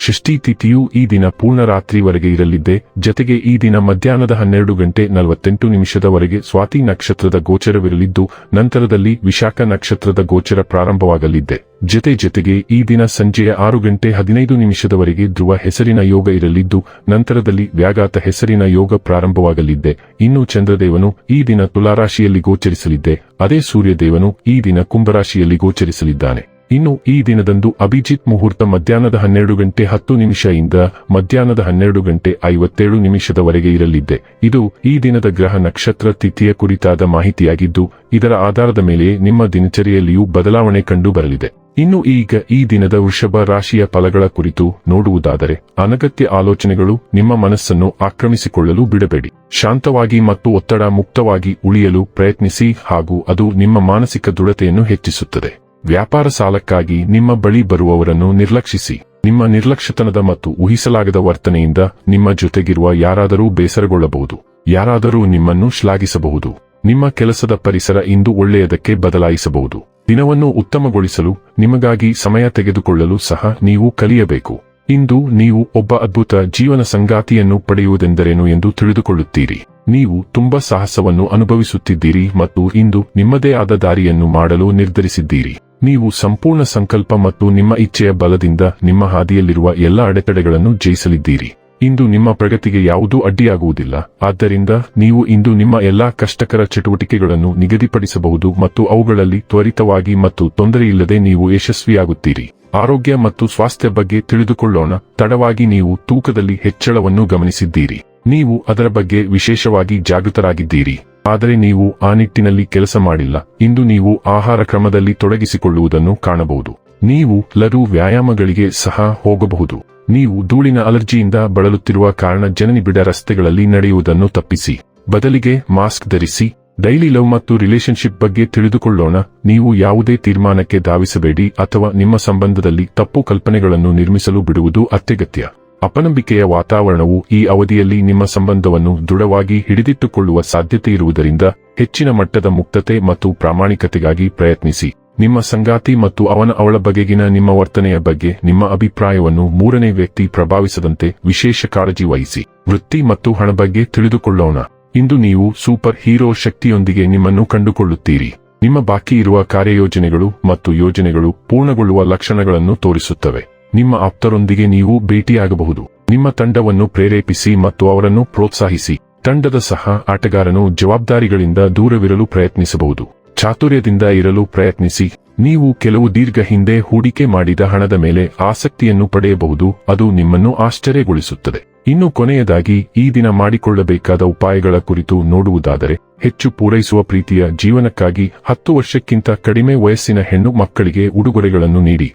ಷಷ್ಠಿ ತಿಥಿಯು ಈ ದಿನ ಪೂರ್ಣ ರಾತ್ರಿವರೆಗೆ ಇರಲಿದ್ದೆ. ಜತೆಗೆ ಈ ದಿನ ಮಧ್ಯಾಹ್ನದ ಹನ್ನೆರಡು ಗಂಟೆ ನಲವತ್ತೆಂಟು ನಿಮಿಷದವರೆಗೆ ಸ್ವಾತಿ ನಕ್ಷತ್ರದ ಗೋಚರವಿರಲಿದ್ದು, ನಂತರದಲ್ಲಿ ವಿಶಾಖ ನಕ್ಷತ್ರದ ಗೋಚರ ಪ್ರಾರಂಭವಾಗಲಿದ್ದೆ. ಜತೆ ಜತೆಗೆ ಈ ದಿನ ಸಂಜೆಯ ಆರು ಗಂಟೆ ಹದಿನೈದು ನಿಮಿಷದವರೆಗೆ ಧ್ರುವ ಹೆಸರಿನ ಯೋಗ ಇರಲಿದ್ದು, ನಂತರದಲ್ಲಿ ವ್ಯಾಘಾತ ಹೆಸರಿನ ಯೋಗ ಪ್ರಾರಂಭವಾಗಲಿದ್ದೆ. ಇನ್ನು ಚಂದ್ರದೇವನು ಈ ದಿನ ತುಲಾರಾಶಿಯಲ್ಲಿ ಗೋಚರಿಸಲಿದ್ದೆ. ಅದೇ ಸೂರ್ಯದೇವನು ಈ ದಿನ ಕುಂಭರಾಶಿಯಲ್ಲಿ ಗೋಚರಿಸಲಿದ್ದಾನೆ. ಇನ್ನು ಈ ದಿನದಂದು ಅಭಿಜಿತ್ ಮುಹೂರ್ತ ಮಧ್ಯಾಹ್ನದ ಹನ್ನೆರಡು ಗಂಟೆ ಹತ್ತು ನಿಮಿಷದಿಂದ ಮಧ್ಯಾಹ್ನದ ಹನ್ನೆರಡು ಗಂಟೆ ಐವತ್ತೇಳು ನಿಮಿಷದವರೆಗೆ ಇರಲಿದ್ದೆ ಇದು ಈ ದಿನದ ಗ್ರಹ ನಕ್ಷತ್ರ ತಿಥಿಯ ಕುರಿತಾದ ಮಾಹಿತಿಯಾಗಿದ್ದು, ಇದರ ಆಧಾರದ ಮೇಲೆ ನಿಮ್ಮ ದಿನಚರಿಯಲ್ಲಿಯೂ ಬದಲಾವಣೆ ಕಂಡು ಬರಲಿದೆ ಇನ್ನು ಈಗ ಈ ದಿನದ ವೃಷಭ ರಾಶಿಯ ಫಲಗಳ ಕುರಿತು ನೋಡುವುದಾದರೆ, ಅನಗತ್ಯ ಆಲೋಚನೆಗಳು ನಿಮ್ಮ ಮನಸ್ಸನ್ನು ಆಕ್ರಮಿಸಿಕೊಳ್ಳಲು ಬಿಡಬೇಡಿ. ಶಾಂತವಾಗಿ ಮತ್ತು ಒತ್ತಡ ಮುಕ್ತವಾಗಿ ಉಳಿಯಲು ಪ್ರಯತ್ನಿಸಿ ಹಾಗೂ ಅದು ನಿಮ್ಮ ಮಾನಸಿಕ ದೃಢತೆಯನ್ನು ಹೆಚ್ಚಿಸುತ್ತದೆ. ವ್ಯಾಪಾರ ಸಾಲಕ್ಕಾಗಿ ನಿಮ್ಮ ಬಳಿ ಬರುವವರನ್ನು ನಿರ್ಲಕ್ಷಿಸಿ. ನಿಮ್ಮ ನಿರ್ಲಕ್ಷ್ಯತನದ ಮತ್ತು ಊಹಿಸಲಾಗದ ವರ್ತನೆಯಿಂದ ನಿಮ್ಮ ಜೊತೆಗಿರುವ ಯಾರಾದರೂ ಬೇಸರಗೊಳ್ಳಬಹುದು. ಯಾರಾದರೂ ನಿಮ್ಮನ್ನು ಶ್ಲಾಘಿಸಬಹುದು. ನಿಮ್ಮ ಕೆಲಸದ ಪರಿಸರ ಇಂದು ಒಳ್ಳೆಯದಕ್ಕೆ ಬದಲಾಯಿಸಬಹುದು. ದಿನವನ್ನು ಉತ್ತಮಗೊಳಿಸಲು, ನಿಮಗಾಗಿ ಸಮಯ ತೆಗೆದುಕೊಳ್ಳಲು ಸಹ ನೀವು ಕಲಿಯಬೇಕು. ಇಂದು ನೀವು ಒಬ್ಬ ಅದ್ಭುತ ಜೀವನ ಸಂಗಾತಿಯನ್ನು ಪಡೆಯುವುದೆಂದರೇನು ಎಂದು ತಿಳಿದುಕೊಳ್ಳುತ್ತೀರಿ. ನೀವು ತುಂಬಾ ಸಾಹಸವನ್ನು ಅನುಭವಿಸುತ್ತಿದ್ದೀರಿ ಮತ್ತು ಇಂದು ನಿಮ್ಮದೇ ಆದ ದಾರಿಯನ್ನು ಮಾಡಲು ನಿರ್ಧರಿಸಿದ್ದೀರಿ. ನೀವು ಸಂಪೂರ್ಣ ಸಂಕಲ್ಪ ಮತ್ತು ನಿಮ್ಮ ಇಚ್ಛೆಯ ಬಲದಿಂದ ನಿಮ್ಮ ಹಾದಿಯಲ್ಲಿರುವ ಎಲ್ಲ ಅಡೆತಡೆಗಳನ್ನು ಜಯಿಸಲಿದ್ದೀರಿ. ಇಂದು ನಿಮ್ಮ ಪ್ರಗತಿಗೆ ಯಾವುದೂ ಅಡ್ಡಿಯಾಗುವುದಿಲ್ಲ. ಆದ್ದರಿಂದ ನೀವು ಇಂದು ನಿಮ್ಮ ಎಲ್ಲಾ ಕಷ್ಟಕರ ಚಟುವಟಿಕೆಗಳನ್ನು ನಿಗದಿಪಡಿಸಬಹುದು ಮತ್ತು ಅವುಗಳಲ್ಲಿ ತ್ವರಿತವಾಗಿ ಮತ್ತು ತೊಂದರೆಯಿಲ್ಲದೆ ನೀವು ಯಶಸ್ವಿಯಾಗುತ್ತೀರಿ. ಆರೋಗ್ಯ ಮತ್ತು ಸ್ವಾಸ್ಥ್ಯ ಬಗ್ಗೆ ತಿಳಿದುಕೊಳ್ಳೋಣ. ತಡವಾಗಿ ನೀವು ತೂಕದಲ್ಲಿ ಹೆಚ್ಚಳವನ್ನು ಗಮನಿಸಿದ್ದೀರಿ. ನೀವು ಅದರ ಬಗ್ಗೆ ವಿಶೇಷವಾಗಿ ಜಾಗೃತರಾಗಿದ್ದೀರಿ. ಆದರೆ ನೀವು ಆ ನಿಟ್ಟಿನಲ್ಲಿ ಕೆಲಸ ಮಾಡಿಲ್ಲ. ಇಂದು ನೀವು ಆಹಾರ ಕ್ರಮದಲ್ಲಿ ತೊಡಗಿಸಿಕೊಳ್ಳುವುದನ್ನು ಕಾಣಬಹುದು. ನೀವು ಲರು ವ್ಯಾಯಾಮಗಳಿಗೆ ಸಹ ಹೋಗಬಹುದು. ನೀವು ಧೂಳಿನ ಅಲರ್ಜಿಯಿಂದ ಬಳಲುತ್ತಿರುವ ಕಾರಣ ಜನನಿಬಿಡ ರಸ್ತೆಗಳಲ್ಲಿ ನಡೆಯುವುದನ್ನು ತಪ್ಪಿಸಿ. ಬದಲಿಗೆ ಮಾಸ್ಕ್ ಧರಿಸಿ. ಡೈಲಿ ಲವ್ ಮತ್ತು ರಿಲೇಶನ್ಶಿಪ್ ಬಗ್ಗೆ ತಿಳಿದುಕೊಳ್ಳೋಣ. ನೀವು ಯಾವುದೇ ತೀರ್ಮಾನಕ್ಕೆ ಧಾವಿಸಬೇಡಿ ಅಥವಾ ನಿಮ್ಮ ಸಂಬಂಧದಲ್ಲಿ ತಪ್ಪು ಕಲ್ಪನೆಗಳನ್ನು ನಿರ್ಮಿಸಲು ಬಿಡುವುದು ಅತ್ಯಗತ್ಯ. ಅಪನಂಬಿಕೆಯ ವಾತಾವರಣವು ಈ ಅವಧಿಯಲ್ಲಿ ನಿಮ್ಮ ಸಂಬಂಧವನ್ನು ದೃಢವಾಗಿ ಹಿಡಿದಿಟ್ಟುಕೊಳ್ಳುವ ಸಾಧ್ಯತೆ ಇರುವುದರಿಂದ ಹೆಚ್ಚಿನ ಮಟ್ಟದ ಮುಕ್ತತೆ ಮತ್ತು ಪ್ರಾಮಾಣಿಕತೆಗಾಗಿ ಪ್ರಯತ್ನಿಸಿ. ನಿಮ್ಮ ಸಂಗಾತಿ ಮತ್ತು ಅವನ ಅವಳ ಬಗೆಗಿನ ನಿಮ್ಮ ವರ್ತನೆಯ ಬಗ್ಗೆ ನಿಮ್ಮ ಅಭಿಪ್ರಾಯವನ್ನು ಮೂರನೇ ವ್ಯಕ್ತಿ ಪ್ರಭಾವಿಸದಂತೆ ವಿಶೇಷ ಕಾಳಜಿ ವಹಿಸಿ. ವೃತ್ತಿ ಮತ್ತು ಹಣ ಬಗ್ಗೆ ತಿಳಿದುಕೊಳ್ಳೋಣ. ಇಂದು ನೀವು ಸೂಪರ್ ಹೀರೋ ಶಕ್ತಿಯೊಂದಿಗೆ ನಿಮ್ಮನ್ನು ಕಂಡುಕೊಳ್ಳುತ್ತೀರಿ. ನಿಮ್ಮ ಬಾಕಿ ಇರುವ ಕಾರ್ಯಯೋಜನೆಗಳು ಮತ್ತು ಯೋಜನೆಗಳು ಪೂರ್ಣಗೊಳ್ಳುವ ಲಕ್ಷಣಗಳನ್ನು ತೋರಿಸುತ್ತವೆ. ನಿಮ್ಮ ಆಪ್ತರೊಂದಿಗೆ ನೀವು ಭೇಟಿಯಾಗಬಹುದು. ನಿಮ್ಮ ತಂಡವನ್ನು ಪ್ರೇರೇಪಿಸಿ ಮತ್ತು ಅವರನ್ನು ಪ್ರೋತ್ಸಾಹಿಸಿ. ತಂಡದ ಸಹ ಆಟಗಾರನು ಜವಾಬ್ದಾರಿಗಳಿಂದ ದೂರವಿರಲು ಪ್ರಯತ್ನಿಸಬಹುದು. ಚಾತುರ್ಯದಿಂದ ಇರಲು ಪ್ರಯತ್ನಿಸಿ. ನೀವು ಕೆಲವು ದೀರ್ಘ ಹಿಂದೆ ಹೂಡಿಕೆ ಮಾಡಿದ ಹಣದ ಮೇಲೆ ಆಸಕ್ತಿಯನ್ನು ಪಡೆಯಬಹುದು. ಅದು ನಿಮ್ಮನ್ನು ಆಶ್ಚರ್ಯಗೊಳಿಸುತ್ತದೆ. ಇನ್ನು ಕೊನೆಯದಾಗಿ, ಈ ದಿನ ಮಾಡಿಕೊಳ್ಳಬೇಕಾದ ಉಪಾಯಗಳ ಕುರಿತು ನೋಡುವುದಾದರೆ, ಹೆಚ್ಚು ಪೂರೈಸುವ ಪ್ರೀತಿಯ ಜೀವನಕ್ಕಾಗಿ ಹತ್ತು ವರ್ಷಕ್ಕಿಂತ ಕಡಿಮೆ ವಯಸ್ಸಿನ ಹೆಣ್ಣು ಮಕ್ಕಳಿಗೆ ಉಡುಗೊರೆಗಳನ್ನು ನೀಡಿ.